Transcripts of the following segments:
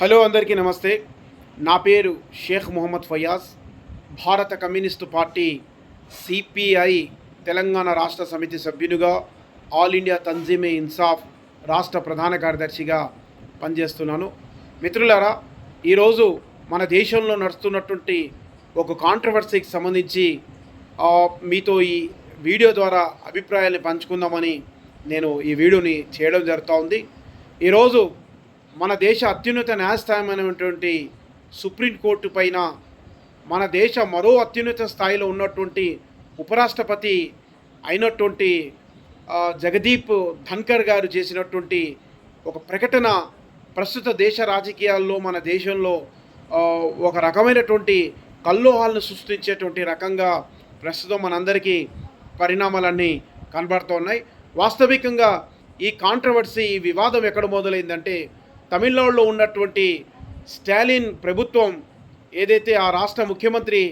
Hello అందరికీ నమస్తే. నా పేరు షేక్ మొహమ్మద్ ఫయాజ్. భారత కమ్యూనిస్టు పార్టీ సిపిఐ తెలంగాణ రాష్ట్ర సమితి సభ్యునిగా ఆల్ ఇండియా తంజీమే ఇన్సాఫ్ రాష్ట్ర ప్రధాన కార్యదర్శిగా పనిచేస్తున్నాను. మిత్రులారా ఈరోజు మన దేశంలో నడుస్తున్నటువంటి ఒక కాంట్రవర్సీకి సంబంధించి మీతో ఈ వీడియో ద్వారా అభిప్రాయాన్ని పంచుకుందామని నేను ఈ వీడియోని చేయడం జరుగుతూ ఉంది. ఈరోజు మన దేశ అత్యున్నత న్యాయస్థానమైనటువంటి సుప్రీంకోర్టు పైన మన దేశ మరో అత్యున్నత స్థాయిలో ఉన్నటువంటి ఉపరాష్ట్రపతి అయినటువంటి జగదీప్ ధన్కర్ గారు చేసినటువంటి ఒక ప్రకటన ప్రస్తుత దేశ రాజకీయాల్లో మన దేశంలో ఒక రకమైనటువంటి కల్లోహాలను సృష్టించేటువంటి రకంగా ప్రస్తుతం మనందరికీ పరిణామాలన్నీ కనబడుతున్నాయి. వాస్తవికంగా ఈ కాంట్రవర్సీ ఈ వివాదం ఎక్కడ మొదలైందంటే తమిళనాడులో ఉన్నటువంటి స్టాలిన్ ప్రభుత్వం ఏదైతే ఆ రాష్ట్ర ముఖ్యమంత్రి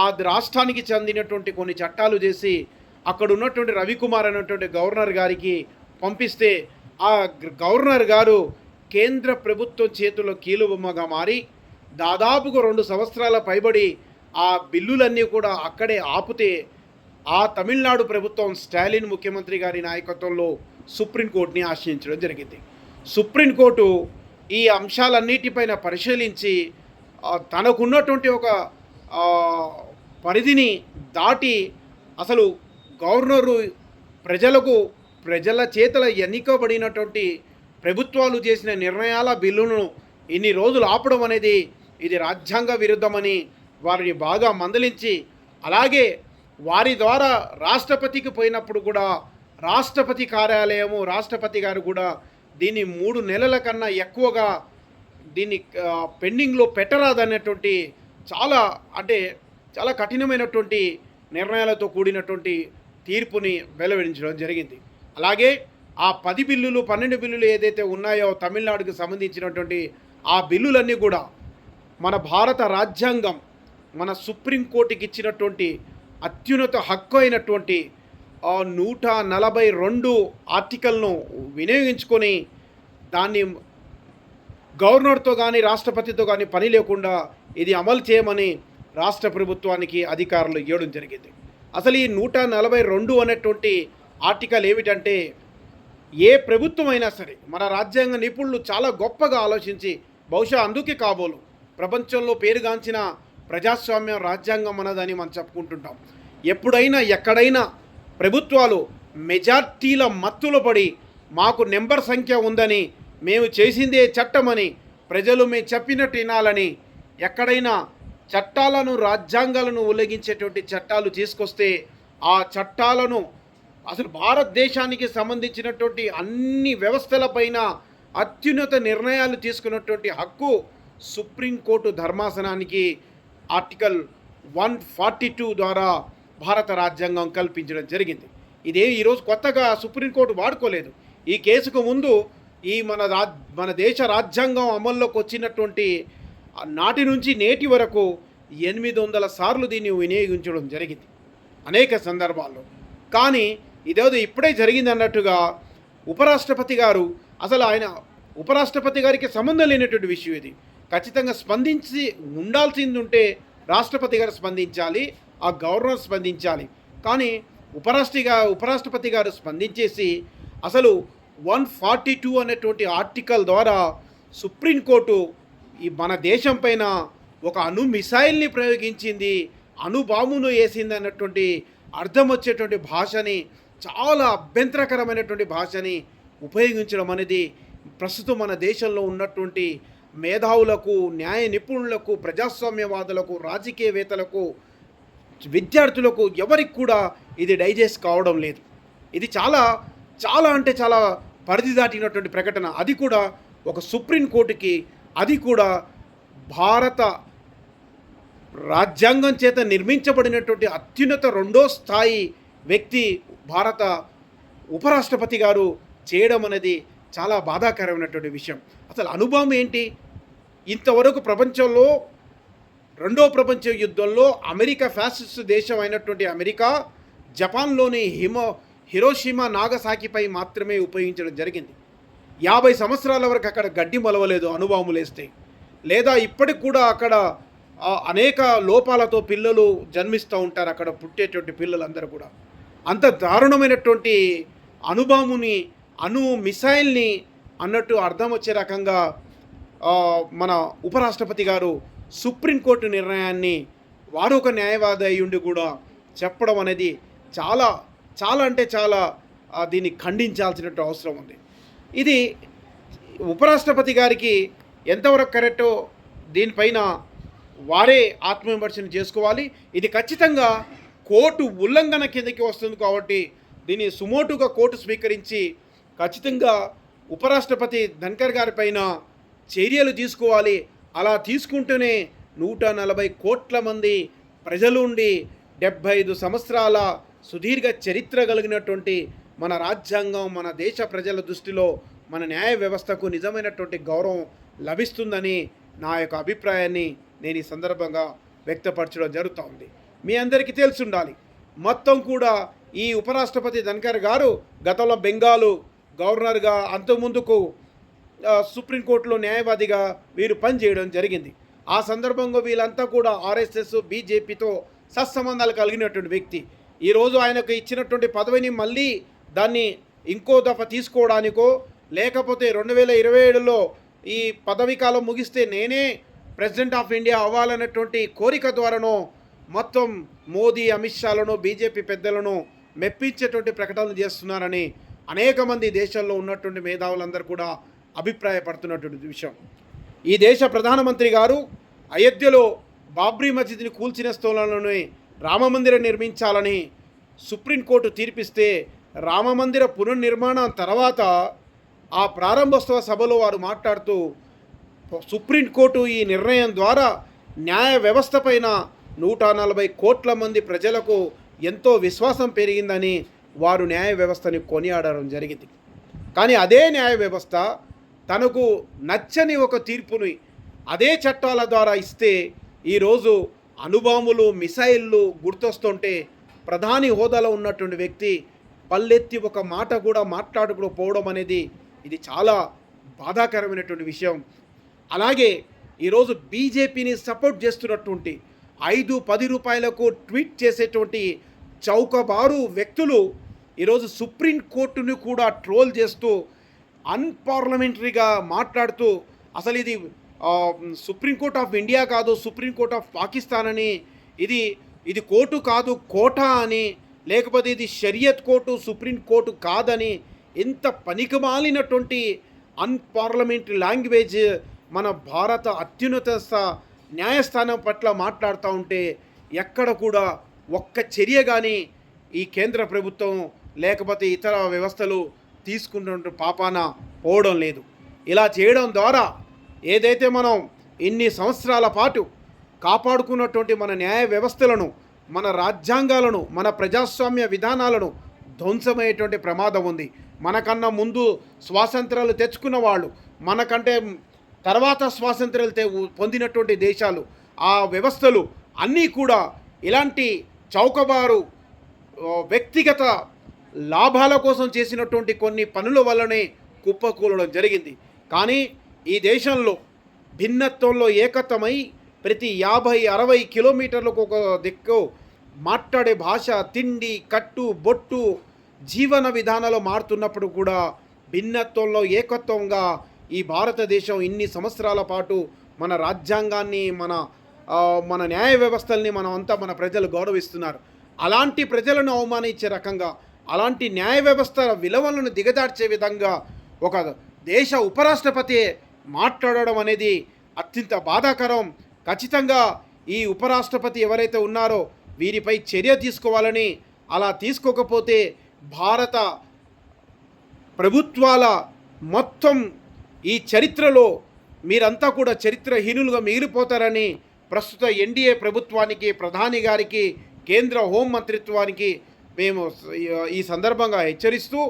ఆ రాష్ట్రానికి చెందినటువంటి కొన్ని చట్టాలు చేసి అక్కడ ఉన్నటువంటి రవికుమార్ అనేటువంటి గవర్నర్ గారికి పంపిస్తే ఆ గవర్నర్ గారు కేంద్ర ప్రభుత్వం చేతిలో కీలుబొమ్మగా మారి దాదాపుగా రెండు సంవత్సరాల పైబడి ఆ బిల్లులన్నీ కూడా అక్కడే ఆపితే ఆ తమిళనాడు ప్రభుత్వం స్టాలిన్ ముఖ్యమంత్రి గారి నాయకత్వంలో సుప్రీంకోర్టుని ఆశ్రయించడం జరిగింది. సుప్రీంకోర్టు ఈ అంశాలన్నిటిపైన పరిశీలించి తనకున్నటువంటి ఒక పరిధిని దాటి అసలు గవర్నరు ప్రజలకు ప్రజల చేతల ఎన్నికబడినటువంటి ప్రభుత్వాలు చేసిన నిర్ణయాల బిల్లును ఇన్ని రోజులు ఆపడం అనేది ఇది రాజ్యాంగ విరుద్ధమని వారిని బాగా మందలించి అలాగే వారి ద్వారా రాష్ట్రపతికి పోయినప్పుడు కూడా రాష్ట్రపతి కార్యాలయము రాష్ట్రపతి గారు కూడా దీన్ని మూడు నెలల కన్నా ఎక్కువగా దీన్ని పెండింగ్లో పెట్టరాదనేటువంటి చాలా అంటే చాలా కఠినమైనటువంటి నిర్ణయాలతో కూడినటువంటి తీర్పుని వెలువరించడం జరిగింది. అలాగే ఆ పది బిల్లులు పన్నెండు బిల్లులు ఏదైతే ఉన్నాయో తమిళనాడుకు సంబంధించినటువంటి ఆ బిల్లులన్నీ కూడా మన భారత రాజ్యాంగం మన సుప్రీంకోర్టుకి ఇచ్చినటువంటి అత్యున్నత హక్కు అయినటువంటి నూట నలభై రెండు ఆర్టికల్ను వినియోగించుకొని దాన్ని గవర్నర్తో కానీ రాష్ట్రపతితో కానీ పని లేకుండా ఇది అమలు చేయమని రాష్ట్ర ప్రభుత్వానికి అధికారులు ఇవ్వడం జరిగింది. అసలు ఈ నూట నలభై రెండు అనేటువంటి ఆర్టికల్ ఏమిటంటే ఏ ప్రభుత్వం అయినా సరే మన రాజ్యాంగ నిపుణులు చాలా గొప్పగా ఆలోచించి బహుశా అందుకే కాబోలు ప్రపంచంలో పేరుగాంచిన ప్రజాస్వామ్యం రాజ్యాంగం అన్నదని మనం చెప్పుకుంటుంటాం. ఎప్పుడైనా ఎక్కడైనా ప్రభుత్వాలు మెజార్టీల మత్తులో పడి మాకు నెంబర్ సంఖ్య ఉందని మేము చేసిందే చట్టమని ప్రజలు మేము చెప్పినట్టు వినాలని ఎక్కడైనా చట్టాలను రాజ్యాంగాలను ఉల్లంఘించేటువంటి చట్టాలు తీసుకొస్తే ఆ చట్టాలను అసలు భారతదేశానికి సంబంధించినటువంటి అన్ని వ్యవస్థలపైన అత్యున్నత నిర్ణయాలు తీసుకున్నటువంటి హక్కు సుప్రీంకోర్టు ధర్మాసనానికి ఆర్టికల్ వన్ ఫార్టీ టూ ద్వారా భారత రాజ్యాంగం కల్పించడం జరిగింది. ఇదే ఈరోజు కొత్తగా సుప్రీంకోర్టు వాడుకోలేదు. ఈ కేసుకు ముందు ఈ మన రా మన దేశ రాజ్యాంగం అమల్లోకి వచ్చినటువంటి నాటి నుంచి నేటి వరకు ఎనిమిది వందల సార్లు దీన్ని వినియోగించడం జరిగింది. అనేక సందర్భాల్లో. కానీ ఇదేదో ఇప్పుడే జరిగింది అన్నట్టుగా ఉపరాష్ట్రపతి గారు అసలు ఆయన ఉపరాష్ట్రపతి గారికి సంబంధం లేనటువంటి విషయం ఇది. ఖచ్చితంగా స్పందించి ఉండాల్సింది ఉంటే రాష్ట్రపతి గారు స్పందించాలి. ఆ గవర్నర్ స్పందించాలి. కానీ ఉపరాష్ట్రగా ఉపరాష్ట్రపతి గారు స్పందించేసి అసలు వన్ ఫార్టీ టూ అనేటువంటి ఆర్టికల్ ద్వారా సుప్రీంకోర్టు ఈ మన దేశం పైన ఒక అణు మిసైల్ని ప్రయోగించింది అణు బాంబును వేసింది అన్నటువంటి అర్థం వచ్చేటువంటి భాషని చాలా అభ్యంతరకరమైనటువంటి భాషని ఉపయోగించడం అనేది ప్రస్తుతం మన దేశంలో ఉన్నటువంటి మేధావులకు న్యాయ నిపుణులకు ప్రజాస్వామ్యవాదులకు రాజకీయవేత్తలకు విద్యార్థులకు ఎవరికి కూడా ఇది డైజెస్ట్ కావడం లేదు. ఇది చాలా చాలా అంటే చాలా పరిధి దాటినటువంటి ప్రకటన. అది కూడా ఒక సుప్రీంకోర్టుకి అది కూడా భారత రాజ్యాంగం చేత నిర్మించబడినటువంటి అత్యున్నత రెండో స్థాయి వ్యక్తి భారత ఉపరాష్ట్రపతి గారు చేయడం అనేది చాలా బాధాకరమైనటువంటి విషయం. అసలు అనుభవం ఏంటి? ఇంతవరకు ప్రపంచంలో రెండో ప్రపంచ యుద్ధంలో అమెరికా ఫ్యాసిస్ట్ దేశం అయినటువంటి అమెరికా జపాన్లోని హిమో హిరోషిమా నాగసాకిపై మాత్రమే ఉపయోగించడం జరిగింది. యాభై సంవత్సరాల వరకు అక్కడ గడ్డి మొలవలేదు అనుభవం లేదా ఇప్పటికి కూడా అక్కడ అనేక లోపాలతో పిల్లలు జన్మిస్తూ ఉంటారు అక్కడ పుట్టేటువంటి పిల్లలందరూ కూడా. అంత దారుణమైనటువంటి అనుభవముని అణు మిసైల్ని అన్నట్టు అర్థం వచ్చే రకంగా మన ఉపరాష్ట్రపతి గారు సుప్రీంకోర్టు నిర్ణయాన్ని వారు ఒక న్యాయవాది అయి ఉండి కూడా చెప్పడం అనేది చాలా చాలా అంటే చాలా దీన్ని ఖండించాల్సినట్టు అవసరం ఉంది. ఇది ఉపరాష్ట్రపతి గారికి ఎంతవరకు కరెక్టో దీనిపైన వారే ఆత్మవిమర్శన చేసుకోవాలి. ఇది ఖచ్చితంగా కోర్టు ఉల్లంఘన కిందకి వస్తుంది కాబట్టి దీన్ని సుమోటుగా కోర్టు స్వీకరించి ఖచ్చితంగా ఉపరాష్ట్రపతి ధన్కర్ గారి పైన చర్యలు తీసుకోవాలి. అలా తీసుకుంటూనే నూట నలభై కోట్ల మంది ప్రజలు ఉండి డెబ్భై ఐదు సంవత్సరాల సుదీర్ఘ చరిత్ర కలిగినటువంటి మన రాజ్యాంగం మన దేశ ప్రజల దృష్టిలో మన న్యాయ వ్యవస్థకు నిజమైనటువంటి గౌరవం లభిస్తుందని నా యొక్క అభిప్రాయాన్ని నేను ఈ సందర్భంగా వ్యక్తపరచడం జరుగుతూ ఉంది. మీ అందరికీ తెలిసి ఉండాలి మొత్తం కూడా ఈ ఉపరాష్ట్రపతి ధన్కర్ గారు గతంలో బెంగాలు గవర్నర్గా అంతకుముందుకు సుప్రీంకోర్టులో న్యాయవాదిగా వీరు పనిచేయడం జరిగింది. ఆ సందర్భంగా వీళ్ళంతా కూడా ఆర్ఎస్ఎస్ బీజేపీతో సత్సంబంధాలు కలిగినటువంటి వ్యక్తి. ఈరోజు ఆయనకు ఇచ్చినటువంటి పదవిని మళ్ళీ దాన్ని ఇంకో దఫ తీసుకోవడానికో లేకపోతే రెండు వేల ఇరవై ఏడులో ఈ పదవి కాలం ముగిస్తే నేనే ప్రెసిడెంట్ ఆఫ్ ఇండియా అవ్వాలన్నటువంటి కోరిక ద్వారానో మొత్తం మోదీ అమిత్ షాలను బీజేపీ పెద్దలను మెప్పించేటువంటి ప్రకటనలు చేస్తున్నారని అనేక మంది దేశంలో ఉన్నటువంటి మేధావులందరూ కూడా అభిప్రాయపడుతున్నటువంటి విషయం. ఈ దేశ ప్రధానమంత్రి గారు అయోధ్యలో బాబ్రీ మసీద్ని కూల్చిన స్థలంలోనే రామమందిరం నిర్మించాలని సుప్రీంకోర్టు తీర్పిస్తే రామమందిర పునర్నిర్మాణం తర్వాత ఆ ప్రారంభోత్సవ సభలో వారు మాట్లాడుతూ సుప్రీంకోర్టు ఈ నిర్ణయం ద్వారా న్యాయ వ్యవస్థ పైన నూట నలభై కోట్ల మంది ప్రజలకు ఎంతో విశ్వాసం పెరిగిందని వారు న్యాయ వ్యవస్థని కొనియాడడం జరిగింది. కానీ అదే న్యాయ వ్యవస్థ తనకు నచ్చని ఒక తీర్పుని అదే చట్టాల ద్వారా ఇస్తే ఈరోజు అనుబాములు మిసైళ్ళు గుర్తొస్తుంటే ప్రధాని హోదాలో ఉన్నటువంటి వ్యక్తి పల్లెత్తి ఒక మాట కూడా మాట్లాడకపోవడం అనేది ఇది చాలా బాధాకరమైనటువంటి విషయం. అలాగే ఈరోజు బీజేపీని సపోర్ట్ చేస్తున్నటువంటి ఐదు పది రూపాయలకు ట్వీట్ చేసేటువంటి చౌకబారు వ్యక్తులు ఈరోజు సుప్రీంకోర్టుని కూడా ట్రోల్ చేస్తూ అన్పార్లమెంటరీగా మాట్లాడుతూ అసలు ఇది సుప్రీంకోర్ట్ ఆఫ్ ఇండియా కాదు సుప్రీంకోర్ట్ ఆఫ్ పాకిస్తాన్ అని ఇది ఇది కోర్టు కాదు కోట అని లేకపోతే ఇది షరియత్ కోర్టు సుప్రీం కోర్టు కాదని ఎంత పనికిమాలినటువంటి అన్పార్లమెంటరీ లాంగ్వేజ్ మన భారత అత్యున్నత న్యాయస్థానం పట్ల మాట్లాడుతూ ఉంటే ఎక్కడ కూడా ఒక్క చర్య కానీ ఈ కేంద్ర ప్రభుత్వం లేకపోతే ఇతర వ్యవస్థలు తీసుకున్న పాపాన పోవడం లేదు. ఇలా చేయడం ద్వారా ఏదైతే మనం ఇన్ని సంవత్సరాల పాటు కాపాడుకున్నటువంటి మన న్యాయ వ్యవస్థలను మన రాజ్యాంగాలను మన ప్రజాస్వామ్య విధానాలను ధ్వంసమయ్యేటువంటి ప్రమాదం ఉంది. మనకన్నా ముందు స్వాతంత్రాలు తెచ్చుకున్న వాళ్ళు మనకంటే తర్వాత స్వాతంత్రాలు తె- పొందినటువంటి దేశాలు ఆ వ్యవస్థలు అన్నీ కూడా ఇలాంటి చౌకబారు వ్యక్తిగత లాభాల కోసం చేసినటువంటి కొన్ని పనుల వల్లనే కుప్పకూలడం జరిగింది. కానీ ఈ దేశంలో భిన్నత్వంలో ఏకత్వమై ప్రతి యాభై అరవై కిలోమీటర్లకు ఒక దిక్కు మాట్లాడే భాష తిండి కట్టు బొట్టు జీవన విధానాలు మారుతున్నప్పుడు కూడా భిన్నత్వంలో ఏకత్వంగా ఈ భారతదేశం ఇన్ని సంవత్సరాల పాటు మన రాజ్యాంగాన్ని మన మన న్యాయ వ్యవస్థల్ని మనం అంతా మన ప్రజలు గౌరవిస్తున్నారు. అలాంటి ప్రజలను అవమానించే రకంగా అలాంటి న్యాయ వ్యవస్థ విలువలను దిగజార్చే విధంగా ఒక దేశ ఉపరాష్ట్రపతి మాట్లాడడం అనేది అత్యంత బాధాకరం. ఖచ్చితంగా ఈ ఉపరాష్ట్రపతి ఎవరైతే ఉన్నారో వీరిపై చర్య తీసుకోవాలని అలా తీసుకోకపోతే భారత ప్రభుత్వాల మొత్తం ఈ చరిత్రలో మీరంతా కూడా చరిత్రహీనులుగా మిగిలిపోతారని ప్రస్తుత ఎన్డీఏ ప్రభుత్వానికి ప్రధాని గారికి కేంద్ర హోం మంత్రిత్వానికి మేము ఈ సందర్భంగా హెచ్చరిస్తూ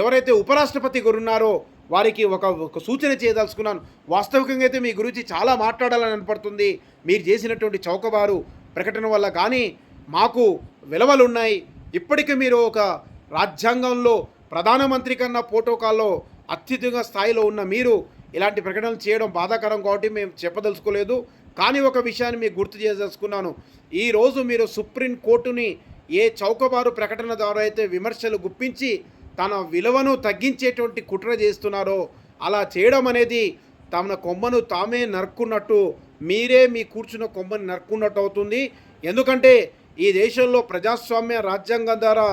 ఎవరైతే ఉపరాష్ట్రపతి గారు ఉన్నారో వారికి ఒక ఒక సూచన చేయదలుచుకున్నాను. వాస్తవికంగా అయితే మీ గురించి చాలా మాట్లాడాలని అనపడుతుంది. మీరు చేసినటువంటి చౌకబారు ప్రకటన వల్ల కానీ మాకు విలువలు ఉన్నాయి ఇప్పటికీ మీరు ఒక రాజ్యాంగంలో ప్రధానమంత్రి కన్నా ప్రోటోకాల్లో అత్యధిక స్థాయిలో ఉన్న మీరు ఇలాంటి ప్రకటనలు చేయడం బాధాకరం కాబట్టి మేము చెప్పదలుచుకోలేదు. కానీ ఒక విషయాన్ని మీకు గుర్తు చేయదలుచుకున్నాను. ఈరోజు మీరు సుప్రీం కోర్టుని ఏ చౌకబారు ప్రకటన ద్వారా అయితే విమర్శలు గుప్పించి తన విలువను తగ్గించేటువంటి కుట్ర చేస్తున్నారో అలా చేయడం అనేది తమ కొమ్మను తామే నరుక్కున్నట్టు మీరే మీ కూర్చున్న కొమ్మని నరుక్కున్నట్టు అవుతుంది. ఎందుకంటే ఈ దేశంలో ప్రజాస్వామ్య రాజ్యాంగం ద్వారా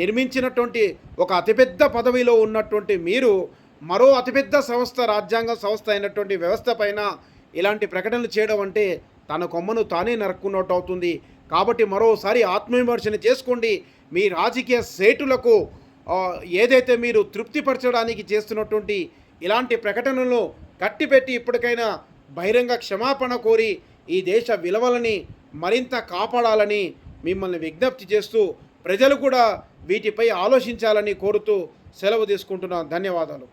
నిర్మించినటువంటి ఒక అతిపెద్ద పదవిలో ఉన్నటువంటి మీరు మరో అతిపెద్ద సంస్థ రాజ్యాంగ సంస్థ అయినటువంటి వ్యవస్థ పైన ఇలాంటి ప్రకటనలు చేయడం అంటే తన కొమ్మను తానే నరుక్కున్నట్టు అవుతుంది. కాబట్టి మరోసారి ఆత్మవిమర్శన చేసుకోండి. మీ రాజకీయ సేటులకు ఏదైతే మీరు తృప్తిపరచడానికి చేస్తున్నటువంటి ఇలాంటి ప్రకటనలను కట్టిపెట్టి ఇప్పటికైనా బహిరంగ క్షమాపణ కోరి ఈ దేశ విలువలని మరింత కాపాడాలని మిమ్మల్ని విజ్ఞప్తి చేస్తూ ప్రజలు కూడా వీటిపై ఆలోచించాలని కోరుతూ సెలవు తీసుకుంటున్నాను. ధన్యవాదాలు.